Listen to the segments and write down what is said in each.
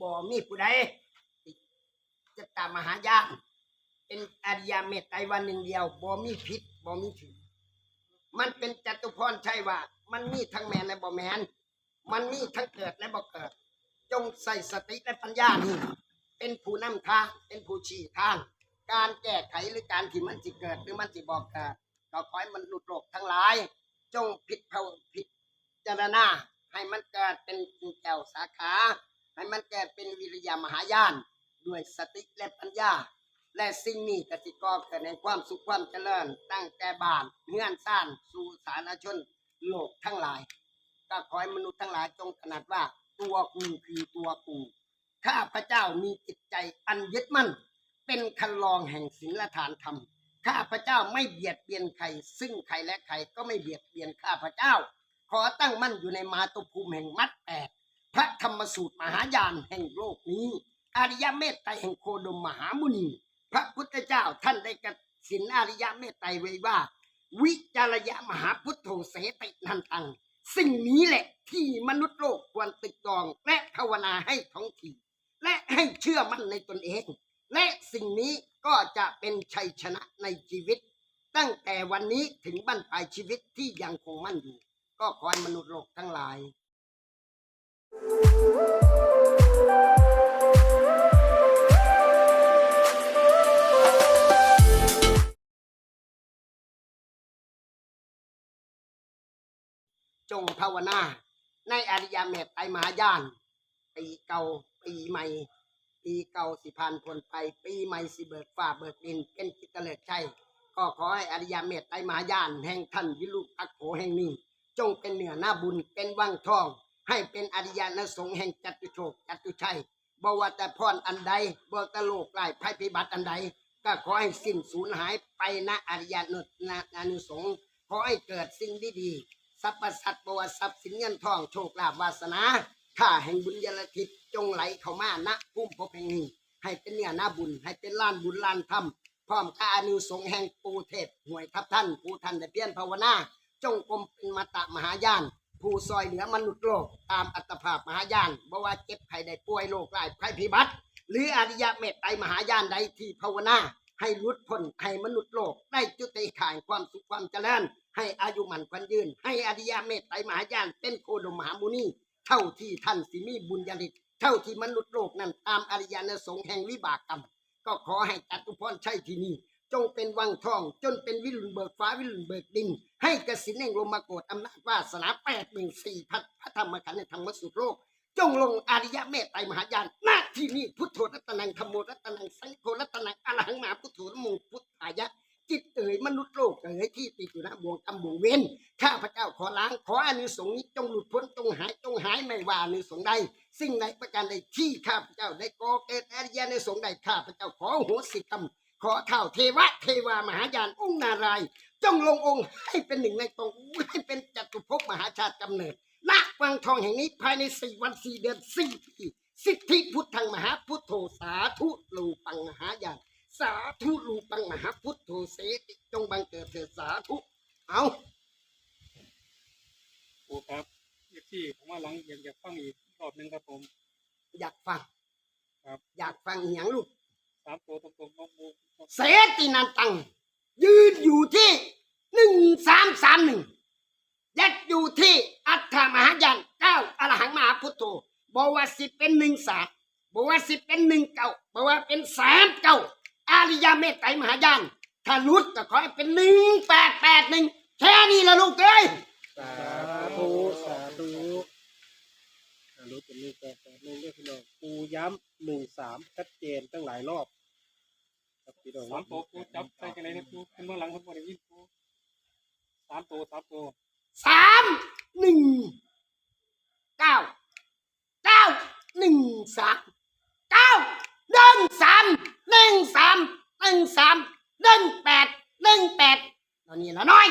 บ่มีผู้ใดจะตามมหายานเป็นอริยเมตไตรวันหนึ่งเดียวบ่มีผิดบ่มีถือมันเป็นจตุพรใช่ว่า มันมีทั้งแมนและบ่แมนมันมีทั้งเกิดและบ่เกิด จงใส่สติและปัญญานี่เป็นผู้นำทางเป็นผู้ชี้ทาง การแก้ไขหรือการที่มันสิเกิด หรือมันสิบอกเกิดก็ขอให้มันหลุดโลกทั้งหลาย จงผิดเผาผิดจารณาให้มันเกิดเป็นแก้วสาขา ให้มันเกิดเป็นวิริยมหายาน ด้วยสติและปัญญา และสิ่งนี้กสิกรเกิดในความสุขความเจริญ ตั้งแต่บ้านเฮือนซ่านสู่สารชนโลกทั้งหลายก็ขอให้มนุษย์ทั้งหลายจงตระหนักว่าตัวกูคือตัวกูข้าพระเจ้ามีจิตใจอันยึดมั่น เป็นคันลองแห่งศีลธานธรรมข้าพระเจ้าไม่เบียดเบียนใคร ซึ่งใครและใครก็ไม่เบียดเบียนข้าพระเจ้า ขอตั้งมั่นอยู่ในมาตุภูมิแห่งมัดแปด พระธรรมสูตรมหายานแห่งโลกนี้ อริยเมตไตรแห่งโคดมมหามุนี พระพุทธเจ้าท่านได้กสินอริยเมตไตรไว้ว่า วิจารยมหาพุทโธเสตินันตัง สิ่งนี้แหละที่มนุษย์โลกควรตึกตองและภาวนาให้ท้องถิ่นและให้เชื่อมั่นในตนเอง และสิ่งนี้ก็จะเป็นชัยชนะในชีวิต ตั้งแต่วันนี้ถึงบั้นปลายชีวิตที่ยังคงมั่นอยู่ ก็ขอให้มนุษย์โลกทั้งหลาย งภาวนา ในอริยเมตไตรมหายาน ปีเก่าปีใหม่ ปีเก่าสิพันพ้นไป ปีใหม่สิเบิกฟ้าเบิกดิน เป็นกิจเลิศชัยก็ขอให้อริยเมตไตรมหายาน แห่งท่านวิรุปักโขแห่งนี้ จงเป็นเหนือหน้าบุญเป็นวังทอง ให้เป็นอริยนสงฆ์แห่งจัตุโชคจัตุชัยบว่าแต่พรอันใดบ่ตะโลกไล่ภัยพิบัติอันใด ก็ขอให้สิ้นสูญหายไปณอริยนุนานุสงขอให้เกิดสิ่งดีๆ สรรพสัตว์บวทรัพย์สินเงินทองโชคลาภวาสนาข้าแห่งบุญยลทิศจงไหลเข้ามาณภูมิภพแห่งนี้ให้เป็นเนื้อหน้าบุญ ให้เป็นล้านบุญล้านธรรมพร้อมกับอนุสงแห่งปูเทพห่วยทับท่านผู้ท่านได้เพียรภาวนาจงกรมเป็นมาตะมหายาน ผู้ซอยเหลือมนุษย์โลก ตามอัตภาพมหายานบ่ว่าเจ็บไข้ได้ป่วยโรคร้ายภัยพิบัติ หรืออริยเมตไตรมหายานใดที่ภาวนา ให้หลุดพ้นให้มนุษย์โลก ได้จุติข่ายความสุขความเจริญ ให้อายุมันควันยืน ให้อริยเมตไตรมหายานเป็นโคดมมหามุนีเท่าที่ท่านสิมีบุญญาลิตเท่าที่มนุษย์โลกนั้นตามอริยนสงแห่งวิบากกรรม ก็ขอให้จัตุพรใช่ที่นี่จงเป็นวังทอง จนเป็นวิรุณเบิกฟ้าวิรุณเบิกดิน ให้กสินแห่งลมมาโกดอำนาจวาสนาแปดหนึ่งสี่พัดพระธรรมขันธ์ในธรรมสุโลก จงลงอริยะเมตไตรมหายานหน้าที่นี้พุทโธรัตนังธรรมโมรัตนังสังโฆรัตนังอรหังมหาพุทโธนะโมพุทธายะ จิตเอ๋ยมนุษย์โลกเอ๋ยที่ติดอยู่นะบ่วงกรรมบ่วงเวรข้าพระเจ้าขอล้างขออานิสงส์นี้จงหลุดพ้นจงหายจงหายไม่ว่าอานิสงส์ใดสิ่งใดประการใดที่ข้าพเจ้าได้ก่อเกิดอริยะในสงฆ์ใดข้าพเจ้าขอโหสิกรรมขอเท่าเทวะเทวามหายานองค์นารายจงลงองค์ให้เป็นหนึ่งในตรงให้เป็นจตุภพมหาชาติกำเนิด ณวังทองแห่งนี้ภายในสี่วันสี่เดือนสี่ปีสิทธิพุทธังมหาพุทโธสาธุลูปังมหายานสาธุลูปังมหาพุทโธเสติจงบังเกิดเถิดสาธุเอาโอ้ครับเอฟซีผมว่าหลังอยากอยากฟังอีกรอบหนึ่งครับผม อยากฟังครับ อยากฟังอหย่างลูกสามตัวตรงๆน้องมูเสตินันตัง ยืนอยู่ที่หนึ่งสามสามหนึ่ง ยัดอยู่ที่อัฏฐมหายานเก้าอรหังมหาพุทโธบอกว่าสิเป็นหนึ่งสามบอกว่าสิเป็นหนึ่งเก้าบอกว่าเป็นสามเก้าอาริยเมตไตรมหายานถ้ารุดก็ขอให้เป็นหนึ่งแปดแปดหนึ่งแค่นี้ละลูกเอ้ยสาธุสาธุสาธุเป็นหนึ่งแปดแปดหนึ่งด้วยพี่น้องปูย้ำหนึ่งสามชัดเจนตั้งหลายรอบครับพี่น้องสามตัวปูจับใส่กันเลยนะปูขึ้นเมื่อหลังคนบ่ได้ยินปูสามตัวสามตัว สามหนึ่งเก้าเก้าหนึ่งสามเก้าหนึ่งสามหนึ่งสามหนึ่งสามหนึ่งแปดหนึ่งแปดตอนนี้ละน้อย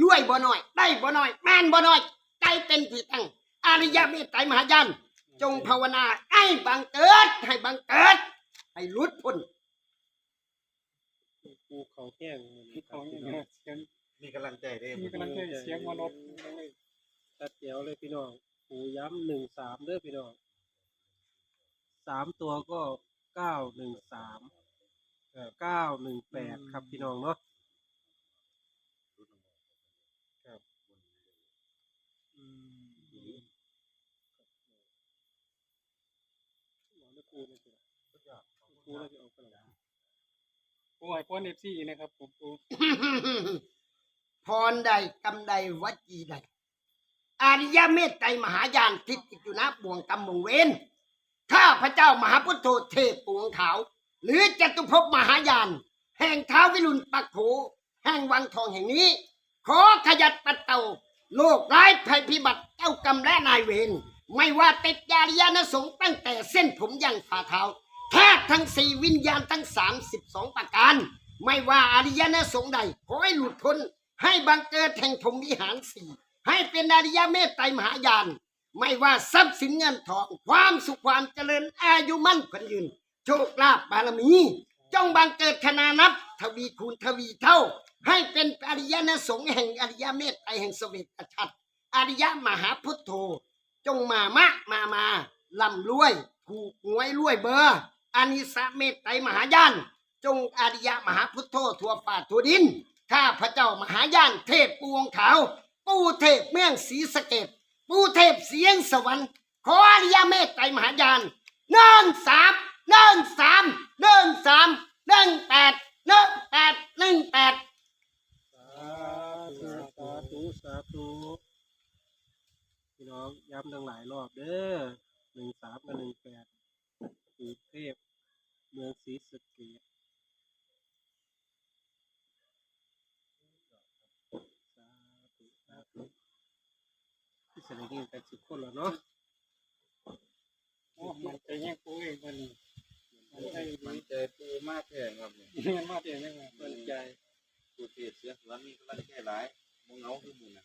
รวยบ่น้อย ได้บ่น้อยแม่นบ่น้อยใจเป็นที่ตั้งอริยเมตไตรมหายานจงภาวนาให้บังเกิด ให้บังเกิด ให้หลุดพ้นปูเขาแห้งที่เขาเนี่ยนะเสียง มีกำลังใจได้มีกำลังใจเสียงมนุษย์ตัดเดียวเลยพี่น้องปูปูย้ำหนึ่งสามเด้อพี่น้องสามตัวก็เก้าหนึ่งสามเก้าหนึ่งแปดครับพี่น้องเนาะครับอืมหวังว่าปูเนี่ยจะปูเราจะออกไปแล้วปูให้ป้อนเอฟซีนะครับผมปู พรใดกำใดวัจีใด อาริยเมตไตรมหายานทิศติอยู่นะบ่วงกำมงเวนข้าพระเจ้ามหาพุทโธเทพปวงขาว หรือจตุภพมหายาน แห่งท้าววิรุณปักโขแห่งวังทองแห่งนี้ ขอขยัดปัดเตาโลกร้ายภัยพิบัติเจ้ากรรมและนายเวรไม่ว่าติดยาริยานสงตั้งแต่เส้นผมยันฝ่าเท้าแทบทั้งสี่วิญญาณทั้งสามสิบสองประการ ไม่ว่าอาริยนสงใดขอให้หลุดพ้น ให้บังเกิดแห่งพรมวิหารสี่ให้เป็นอริยเมตไตรมหายาน ไม่ว่าทรัพย์สินเงินทองความสุขความเจริญอายุมั่นขวัญยืน โชคลาภบารมี จงบังเกิดขนานับ ทวีคูณทวีเท่า ให้เป็นอริยนสงฆ์แห่งอริยเมตไตรแห่งเสวตฉัตรอริยมหาพุทโธ จงมามะมามาลำรวยถูกหวยรวยเบอร์อานิสะเมตไตรมหายาน จงอริยมหาพุทโธทั่วป่าทั่วดิน ข้าพระเจ้ามหายานเทพปวงขาว ปูเทพเมืองศรีสะเกดปูเทพเสียงสวรรค์ ขออริยเมตไตรมหายานหนึ่งสามหนึ่งสามหนึ่งสามหนึ่งแปดหนึ่งแปดหนึ่งแปดสาธุสาธุสาธุพี่น้องย้ำทั้งหลายรอบเด้อหนึ่งสามกับหนึ่งแปดกรุงเทพ เมืองศรีสะเกษสาธุสาธุ ที่แสดงนี้กันสิบคนแล้วเนาะโอ้มันใจแย่งปูเองวันนี้มันใจดีมันใจปูมากแท้ครับเนี่ยเงินมาเตียงยังไงมั่นใจปูเทศเสียสวนมีกำลังแค่หลายมึงเหงาคือมึงนะ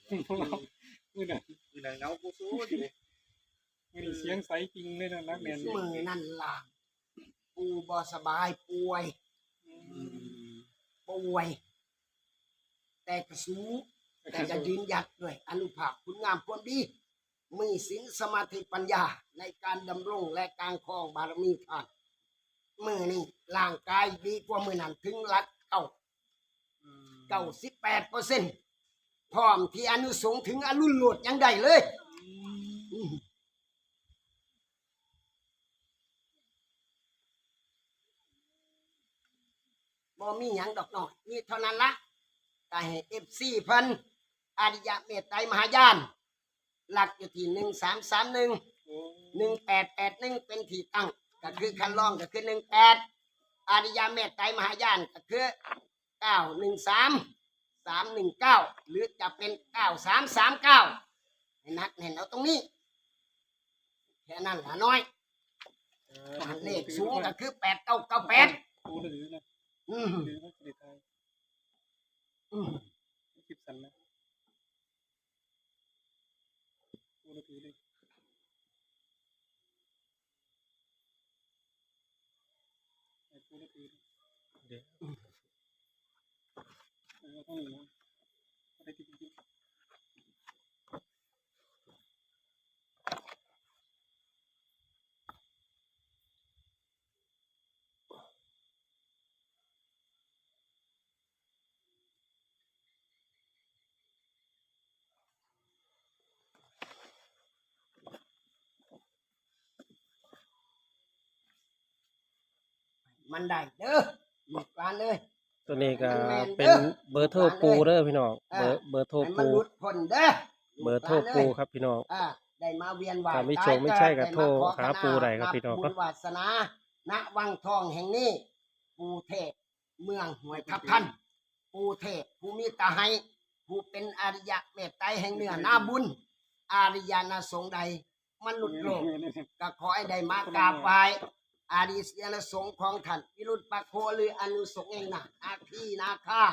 มือน่ะคือนังเหงากูสู้อยู่มือนี่เสียงใสจริงเลยนะนักเรียนมือนั่นล่ะปูบอสบายป่วยป่วย แต่กระสู แต่จะยืนหยัดด้วยอนุภาพคุณงามความดี มีศีลสมาธิปัญญาในการดำรงและการครองบารมีท่านมือนี่ร่างกายดีกว่ามือนั้นถึงรักเก้าเก้าสิบแปดเปอร์เซ็นต์พร้อมที่อนุสงถึงอรุณหลดยังได้เลยบ่มีหยังดอกหน้อยนี่เท่านั้นละก็ให้เอฟซีเพิ่น อริยเมตไตรมหายาน หลักอยู่ที่หนึ่งสามสามหนึ่งโอ้หนึ่งแปดแปดหนึ่งเป็นที่ตั้ง ก็คือคันรองก็คือหนึ่งแปดอริยเมตไตรมหายานก็คือเก้าหนึ่งสามสามหนึ่งเก้าหรือจะเป็นเก้าสามสามเก้าให้นักเห็นเอาตรงนี้แค่นั้นละน้อยเลขสูงก็คือแปดเก้าเก้าแปดปูหรือนะอืมหรือว่าสิริไทยอืมคลิปสันนะปูหรือเลยปูหรือ เดี๋ยว เออต้องอย่างนี้อะไรที่จริง มันได้เด้อหมดการเลย ตัวนี้ก็แม่นๆเป็นเบอร์โทรปูเด้อพี่น้องอ่าเบอร์เบอร์โทรให้มันปูหลุดพ้นเด้อเบอร์โทรปูครับพี่น้อง อ่าได้มาเวียนวายถ้าไม่ตายโชคไม่ใช่ก็ได้โทรขอหาปู่ได้ครับพี่น้องบุญวาสนาณวังทองแห่งนี้ปูเทพเมืองห้วยทับทันปูเทพภูมิตาให้ผู้เป็นอริยะเมตไตรแห่งเหนือนาบุญ อาริยานาสงฆ์ใดมนุษย์โลก ก็ขอให้ได้มากราบไหว้ อาริสยานสงของท่านวิรุตปะโคหรืออนุสงเองนะอาคีนาคา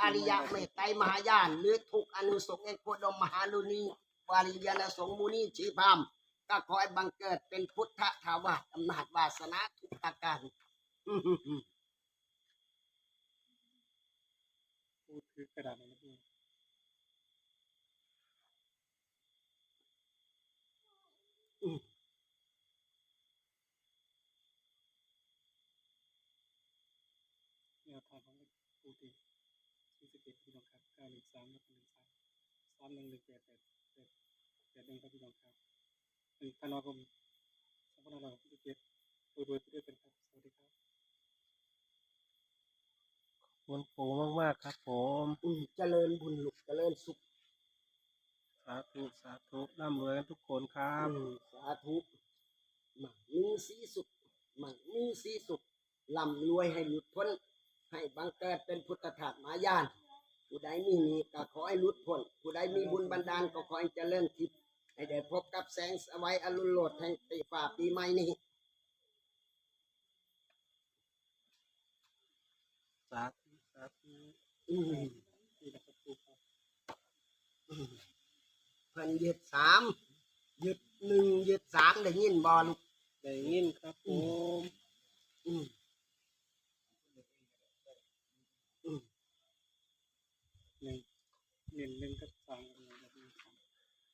อริยะเมตไตรมหายานหรือทุกอนุสงเองโคดมมหาลุนีวาริยานสงมุนีชีพามก็ขอให้บังเกิดเป็นพุทธทาวาสอำนาจวาสนาทุกประการปูถือกระดาษนะปู ปูติที่สิบเอ็ดพี่น้องครับเก้าหนึ่งสามแล้วก็หนึ่งสาม สามหนึ่งหนึ่งแปดแปดแปดแปดหนึ่งครับพี่น้องครับหนึ่งธันวาคมสองพันห้าร้อยหกสิบเจ็ดรวยๆไปด้วยกันครับ สวัสดีครับขอบคุณปู่มากๆครับ ผมอืมเจริญบุญลูกเจริญสุขสาธุสาธุร่ำรวยกันทุกคนครับอืมสาธุมั่งมีสีสุขมั่งมีสีสุขร่ำรวยให้หลุดพ้น ให้บังเกิดเป็นพุทธถาสมายาน ผู้ใดมีมีก็ขอให้หลุดพ้นผู้ใดมีบุญบันดาลก็ขอให้เจริญทิพย์ให้ได้พบกับแสงสวัยอรุณโลดแห่งปีฝ่าปีใหม่นี้สาธุสาธุอืมนี่นะครับปูครับอืมเพิ่นยึดสามยึดหนึ่งยึดสามได้ยินบอลูกได้ยินครับผม อืมอืม หนึ่ง หนึ่งหนึ่งกับสามกับหนึ่งกับสาม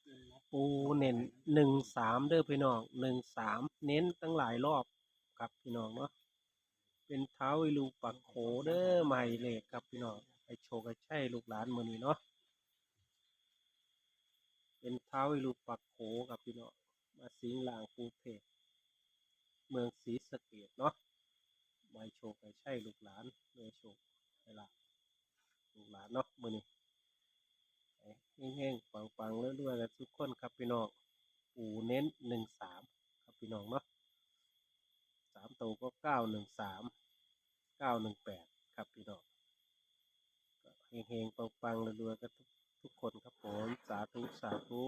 หนึ่งนะปูเน้นหนึ่งสามเด้อพี่น้องหนึ่งสามเน้นตั้งหลายรอบครับพี่น้องเนาะเป็นเท้าวิลูปักโขเด้อใหม่เลขครับพี่น้องไปโชว์กันใช่ลูกหลานมือนี้เนาะเป็นเท้าวิลูปักโขครับพี่น้องมาสิงหลางปูเพกเมืองศรีสะเกดเนาะมาโชว์กันใช่ลูกหลานเมื่อโชว์เวลาลูกหลานเนาะมือนี้ แห้งๆปังๆเรื่อยๆกันทุกคนครับพี่น้องปูเน้นหนึ่งสามครับพี่น้องเนาะสามตัวก็เก้าหนึ่งสามเก้าหนึ่งแปดครับพี่น้องก็เฮงๆปังๆเรื่อยๆกันทุกทุกคนครับผมสาธุสาธุ